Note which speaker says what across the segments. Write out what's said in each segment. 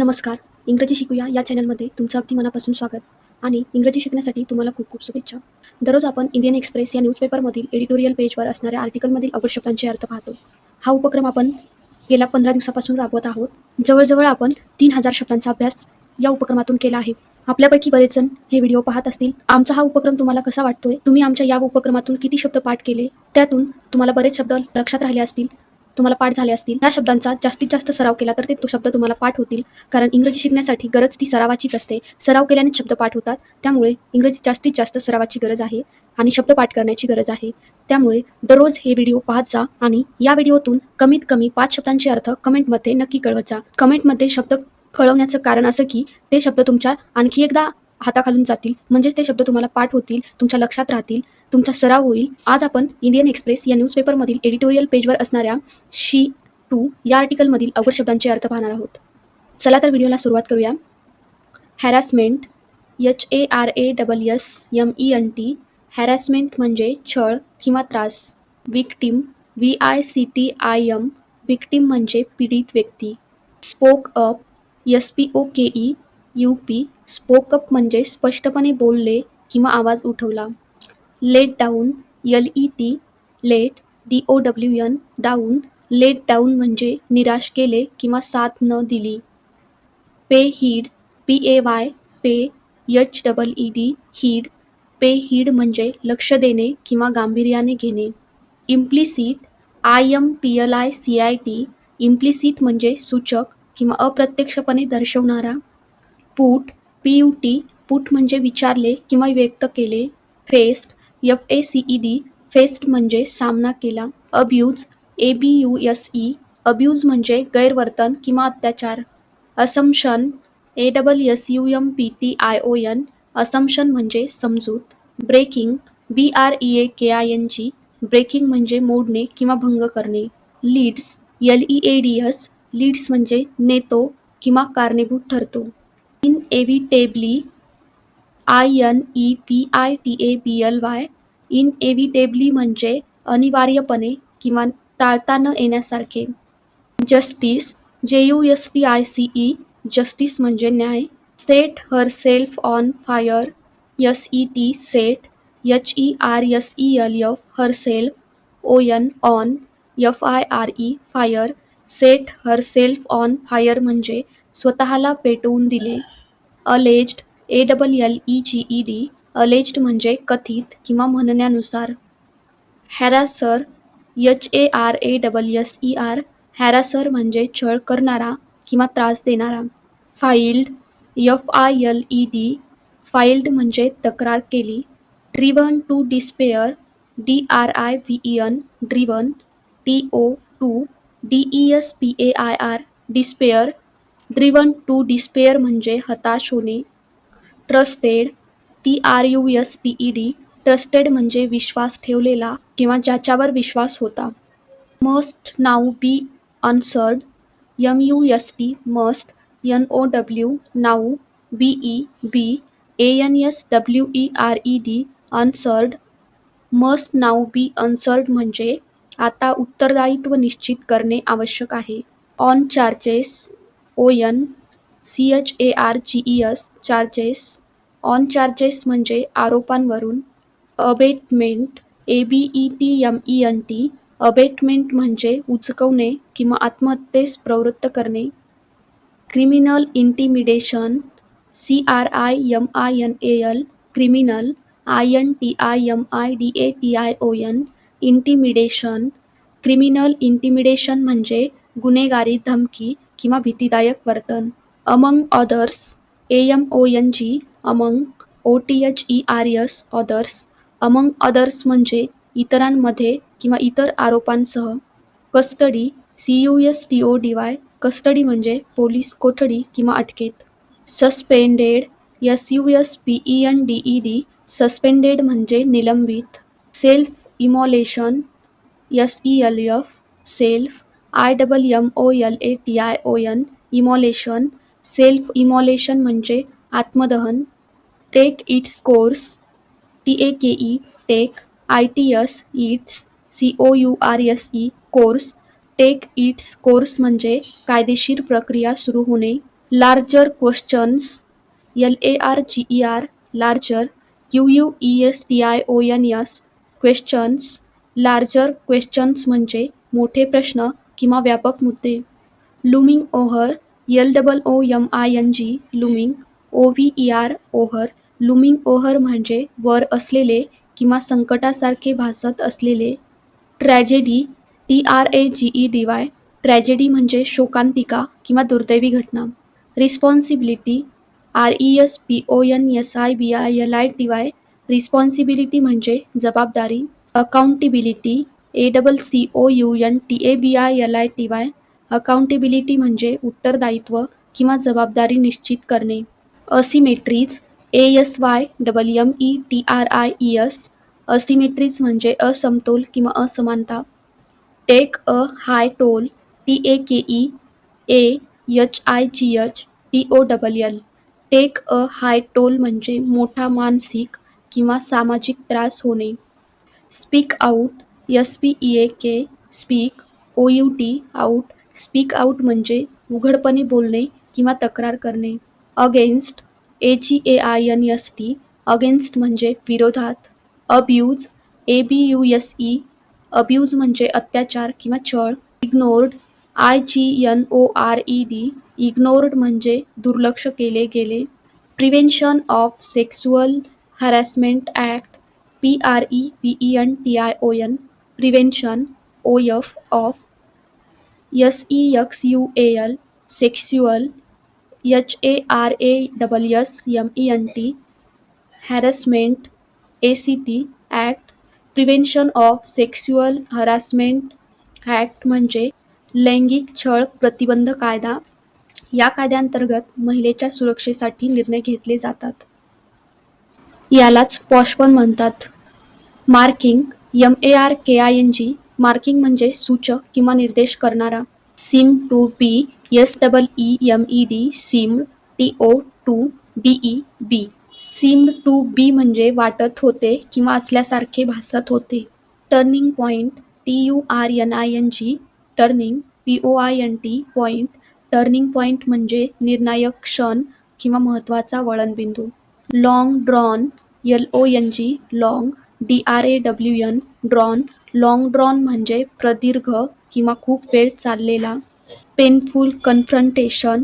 Speaker 1: नमस्कार. इंग्रजी शिकूया या चॅनलमध्ये तुमचं अगदी मनापासून स्वागत. आणि इंग्रजी शिकण्यासाठी तुम्हाला खूप खूप शुभेच्छा. दररोज आपण इंडियन एक्सप्रेस या न्यूजपेपरमधील एडिटोरियल पेजवर असणाऱ्या आर्टिकलमधील अवघड शब्दांचे अर्थ पाहतो. हा उपक्रम आपण गेल्या पंधरा दिवसापासून राबवत आहोत. जवळजवळ आपण तीन हजार शब्दांचा अभ्यास या उपक्रमातून केला आहे. आपल्यापैकी बरेच जण हे व्हिडिओ पाहत असतील. आमचा हा उपक्रम तुम्हाला कसा वाटतोय? तुम्ही आमच्या या उपक्रमातून किती शब्द पाठ केले? त्यातून तुम्हाला बरेच शब्द लक्षात राहिले असतील. तुम्हाला पाठ झाले असतील. या शब्दांचा जास्तीत जास्त सराव केला तर ते तो शब्द तुम्हाला पाठ होतील. कारण इंग्रजी शिकण्यासाठी गरज ती सरावाचीच असते. सराव केल्याने शब्द पाठ होतात. त्यामुळे इंग्रजी जास्तीत जास्त सरावाची गरज आहे आणि शब्द पाठ करण्याची गरज आहे. त्यामुळे दररोज हे व्हिडिओ पाहत जा आणि या व्हिडिओतून कमीत कमी पाच शब्दांचे अर्थ कमेंटमध्ये नक्की कळवत जा. कमेंटमध्ये शब्द कळवण्याचं कारण असं की ते शब्द तुमच्या आणखी एकदा हाताखालून जातील. म्हणजेच ते शब्द तुम्हाला पाठ होतील तुमच्या लक्षात राहतील तुमचा सराव होईल. आज आपण इंडियन एक्सप्रेस या न्यूजपेपरमधील एडिटोरियल पेजवर असणाऱ्या शी टू या आर्टिकलमधील अवघड शब्दांचे अर्थ पाहणार आहोत. चला तर व्हिडिओला सुरुवात करूया. Harassment H A R A double S M E N T harassment म्हणजे छळ किंवा त्रास. Victim V I C T I M victim म्हणजे पीडित व्यक्ती. Spoke up S P O K E U P spoke up म्हणजे स्पष्टपणे बोलले किंवा आवाज उठवला. Let down L E T let D O W N down let down म्हणजे निराश केले किंवा साथ न दिली. Pay heed P A Y pay H double E D heed pay heed म्हणजे लक्ष देणे किंवा गांभीर्याने घेणे. Implicit I M P L I C I T implicit म्हणजे सूचक किंवा अप्रत्यक्षपणे दर्शवणारा. Put P U T put म्हणजे विचारले किंवा व्यक्त केले. Faced F A C E D faced म्हणजे सामना केला. Abuse A B U S E abuse म्हणजे गैरवर्तन किंवा अत्याचार. Assumption A double S U M P T I O N assumption म्हणजे समजूत. Breaking B R E A K I N G breaking म्हणजे मोडणे किंवा भंग करणे. Leads L E A D S leads म्हणजे नेतो किंवा कारणीभूत ठरतो. Inevitably I N E T I T A B L Y inevitably म्हणजे अनिवार्यपणे किंवा टाळता न येण्यासारखे. Justice J U S T I C E justice म्हणजे न्याय. Set herself on fire S E T set H E R S E L F herself O N on F I R E fire set herself on fire म्हणजे स्वतःला पेटवून दिले. Alleged A double L E G E D alleged म्हणजे कथित किंवा म्हणण्यानुसार. Harasser H A R A double S E R harasser म्हणजे छळ करणारा किंवा त्रास देणारा. Filed F I L E D filed म्हणजे तक्रार केली. Driven to despair D R I V E N driven T O to D E S P A I R despair driven to despair म्हणजे हताश होणे. Trusted T R U S T E D trusted म्हणजे विश्वास ठेवलेला किंवा ज्याच्यावर विश्वास होता. Must now be answered M U S T must N O W now B E be A N S W E R E D answered must now be answered म्हणजे आता उत्तरदायित्व निश्चित करणे आवश्यक आहे. On charges O N C H A R G E S charges on charges म्हणजे आरोपांवरून abetment A B E T M E N T abetment म्हणजे उचकवणे किंवा आत्महत्येस प्रवृत्त करणे. Criminal intimidation C R I M I N A L criminal I N T I M I D A T I O N intimidation criminal intimidation म्हणजे गुन्हेगारी धमकी किंवा भीतीदायक वर्तन. Among others A M O N G among O T H E R S others among others म्हणजे इतरांमध्ये किंवा इतर आरोपांसह. Custody C U S T O D Y custody म्हणजे पोलीस कोठडी किंवा अटकेत. Suspended S U S P E N D E D suspended म्हणजे निलंबित. Self immolation S E L F self I double M O L A T I O N immolation self immolation म्हणजे आत्मदहन take its course T A K E take I T S its C O U R S E course take its course म्हणजे कायदेशीर प्रक्रिया सुरू होणे larger questions L A R G E R larger Q U E S T I O N S questions larger questions म्हणजे मोठे प्रश्न किंवा व्यापक मुद्दे. Looming over L double O M I N G looming O V E R over. Looming over म्हणजे वर असलेले किंवा संकटासारखे भासत असलेले tragedy T R A G E D Y. Tragedy म्हणजे शोकांतिका किंवा दुर्दैवी घटना. Responsibility R E S P O N S I B I L I T Y. Responsibility म्हणजे जबाबदारी. Accountability A double C O U N T A B I L I T Y accountability म्हणजे उत्तरदायित्व किंवा जबाबदारी निश्चित करणे. Asymmetries A S Y double M E T R I E S asymmetries म्हणजे असमतोल किंवा असमानता. Take a high toll T A K E A H I G H T O double L take a high toll म्हणजे मोठा मानसिक किंवा सामाजिक त्रास होणे. Speak out S P E A K speak O U T out speak out म्हणजे उघडपणे बोलणे किंवा तक्रार करणे. Against A G A I N S T against म्हणजे विरोधात. Abuse A B U S E abuse म्हणजे अत्याचार किंवा छळ. Ignored I G N O R E D ignored म्हणजे दुर्लक्ष केले गेले. Prevention of sexual harassment act P R E V E N T I O N prevention O F of S E X U A L sexual H A R A double S M E N T harassment A C T act prevention of sexual harassment act म्हणजे लैंगिक छळ प्रतिबंध कायदा. या कायद्याअंतर्गत महिलेच्या सुरक्षेसाठी निर्णय घेतले जातात. यालाच पॉश पण म्हणतात. Marking M A R K I N G marking म्हणजे सूचक किंवा निर्देश करणारा. Seem to be S double E M E D seem T O to B E be seem to be म्हणजे वाटत होते किंवा असल्यासारखे भासत होते. Turning point T U R N I N G turning P O I N T point turning point म्हणजे निर्णायक क्षण किंवा महत्त्वाचा वळणबिंदू. Long drawn L O N G long D R A W N drawn long drawn म्हणजे प्रदीर्घ किंवा खूप वेळ चाललेला. Painful confrontation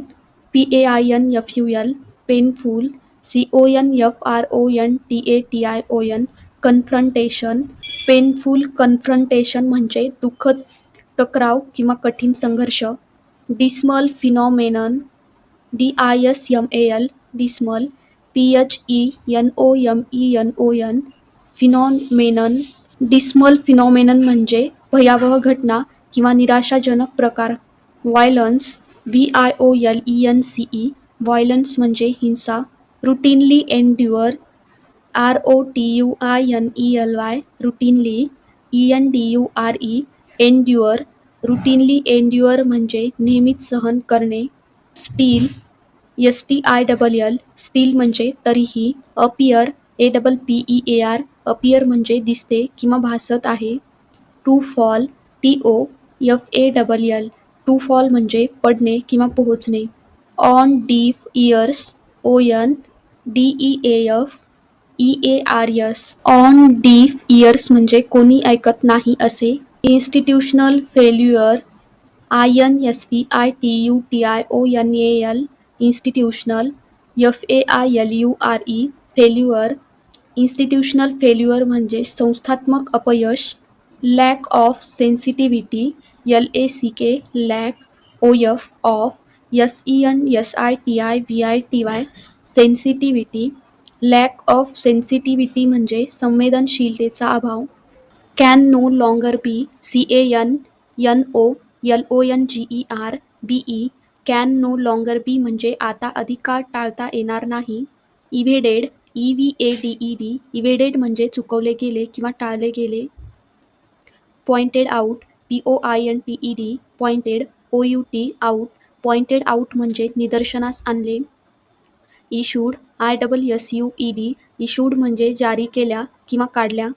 Speaker 1: P A I N F U L painful C O N F R O N T A T I O N confrontation painful confrontation म्हणजे दुःखद टकराव किंवा कठीण संघर्ष. Dismal phenomenon D I S M A L dismal P H E N O M E N O N phenomenon dismal phenomenon म्हणजे भयावह घटना किंवा निराशाजनक प्रकार. Violence V I O L E N C E violence म्हणजे हिंसा. Routinely endure R O T U I N E L Y routinely E N D U R E endure routinely endure म्हणजे नेहमीच सहन करणे. Still S T I double L still म्हणजे तरीही. Appear A double P E A R appear म्हणजे दिसते किंवा भासत आहे. To fall T O F A double L to fall म्हणजे पडणे किंवा पोहोचणे. On deaf ears O N D E A F E A R S on deaf ears म्हणजे कोणी ऐकत नाही असे. Institutional failure I N S P I T U T I O N A L institutional F A I L U R E failure institutional failure म्हणजे संस्थात्मक अपयश lack of sensitivity L A C K lack O F of S E N S I T I V I T Y sensitivity lack of sensitivity म्हणजे संवेदनशीलतेचा अभाव can no longer be C A N N O L O N G E R B E can no longer be म्हणजे आता अधिकार टाळता येणार नाही evaded E V A D E D evaded म्हणजे चुकवले गेले किंवा टाळले गेले. Pointed out P O I N T E D pointed O U T out pointed out म्हणजे निदर्शनास आणले. Issued I double S U E D issued म्हणजे जारी केल्या किंवा काढल्या.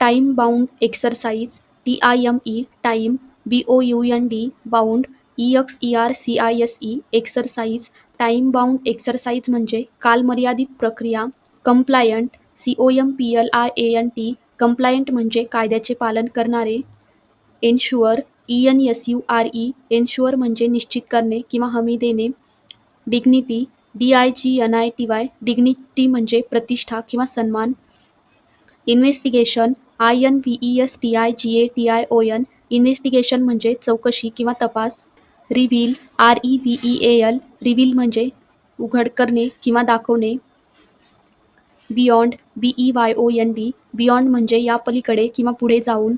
Speaker 1: Time bound exercise T I M E time B O U N D bound E X E R C I S E exercise time bound exercise म्हणजे कालमर्यादित प्रक्रिया. Compliant C O M P L I A N T compliant म्हणजे कायद्याचे पालन करणारे ensure E N S U R E ensure म्हणजे निश्चित करणे किंवा हमी देणे dignity D I G N I T Y dignity म्हणजे प्रतिष्ठा किंवा सन्मान investigation I N V E S T I G A T I O N investigation म्हणजे चौकशी किंवा तपास reveal R E V E A L reveal म्हणजे उघड करणे किंवा दाखवणे beyond B E Y O N D beyond म्हणजे या पलीकडे किंवा पुढे जाऊन.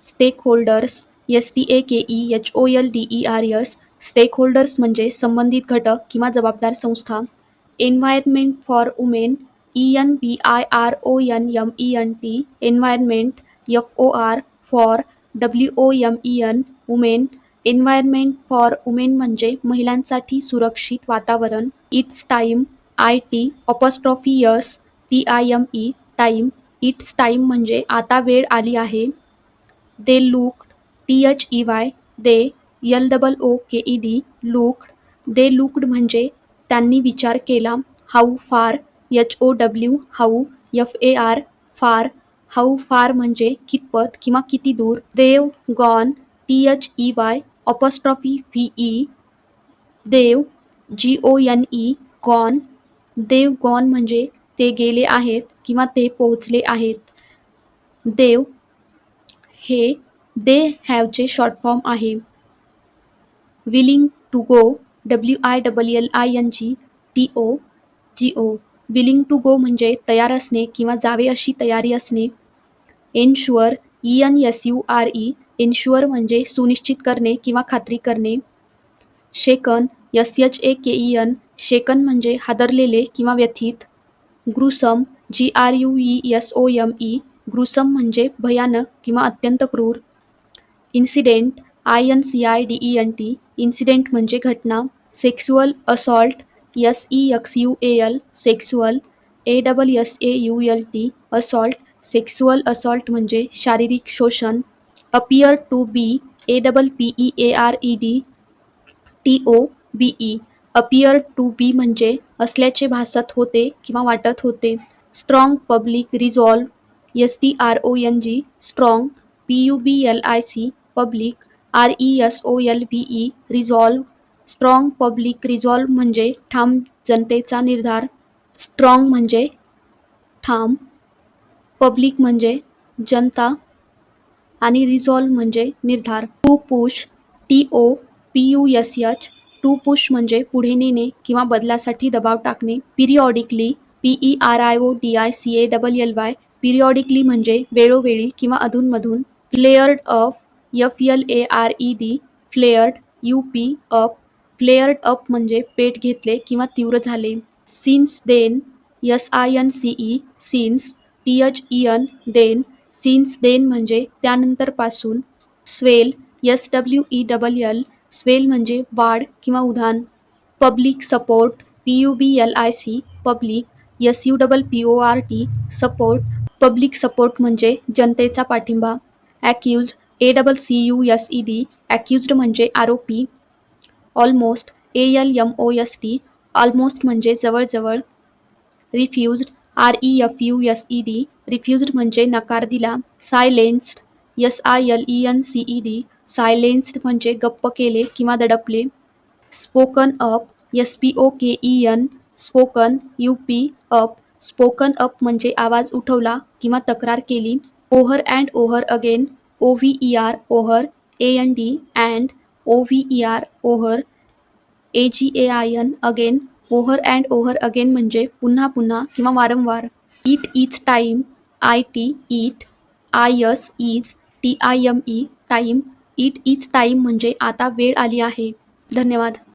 Speaker 1: Stakeholders S T A K E H O L D E R S stakeholders म्हणजे संबंधित घटक किंवा जबाबदार संस्था. Environment for women E N B I R O N M E N T environment F O R for W O M E N women environment for women म्हणजे महिलांसाठी सुरक्षित वातावरण. It's time I T apostrophe S T I M E time. It's time म्हणजे आता वेळ आली आहे. They look T H E Y they L double O K E D looked. They looked म्हणजे त्यांनी विचार केला how far H O W how F A R far. How far म्हणजे कितपत किंवा किती दूर. They've gone T H E Y apostrophe V E. They've G O N E gone. They've gone म्हणजे ते गेले आहेत किंवा ते पोहोचले आहेत. देव हे दे हॅवचे शॉर्ट फॉर्म आहे. Willing to go W I double L I N G T O G O willing to go म्हणजे तयार असणे किंवा जावे अशी तयारी असणे. Ensure E N S U R E ensure म्हणजे सुनिश्चित करणे किंवा खात्री करणे. Shaken S H A K E N shaken म्हणजे हादरलेले किंवा व्यथित gruesome G R U E S O M E gruesome म्हणजे भयानक किंवा अत्यंत क्रूर. Incident I N C I D E N T incident म्हणजे घटना sexual assault S E X U A L sexual A double S A U L T assault sexual assault म्हणजे शारीरिक शोषण appear to be A double P E A R E D T O B E appear to be म्हणजे असल्याचे भासत होते किंवा वाटत होते. Strong public resolve S T R O N G strong P U B L I C public R E S O L V E resolve strong public resolve म्हणजे ठाम जनतेचा निर्धार स्ट्रॉंग म्हणजे ठाम पब्लिक म्हणजे जनता आणि रिझॉल्व म्हणजे निर्धार. To push T O P U S H to push म्हणजे पुढे नेणे किंवा बदलासाठी दबाव टाकणे. Periodically P E R I O D I C A double L Y periodically म्हणजे वेळोवेळी किंवा अधूनमधून flared off F L A R E D flared U P up flared up म्हणजे पेट घेतले किंवा तीव्र झाले. Since then S I N C E since T H E N then since then म्हणजे त्यानंतरपासून swell S W E double L swell म्हणजे वाढ किंवा उधाण public support P U B L I C public S U double P O R T support. Public support म्हणजे जनतेचा पाठिंबा. Accuse A double C U S E D accused म्हणजे आरोपी. Almost A L M O S T almost म्हणजे जवळजवळ. Refused R E F U S E D refused म्हणजे नकार दिला. Silenced S I L E N C E D silenced म्हणजे गप्प केले किंवा दडपले. Spoken up S P O K E N spoken U P up. Spoken up म्हणजे आवाज उठवला किंवा तक्रार केली. Over and over again O V E R over A N D and O V E R over A G A I N again. Over and over again म्हणजे पुन्हा पुन्हा किंवा वारंवार. It is time I T it I S is T I M E time it is time म्हणजे आता वेळ आली आहे. धन्यवाद.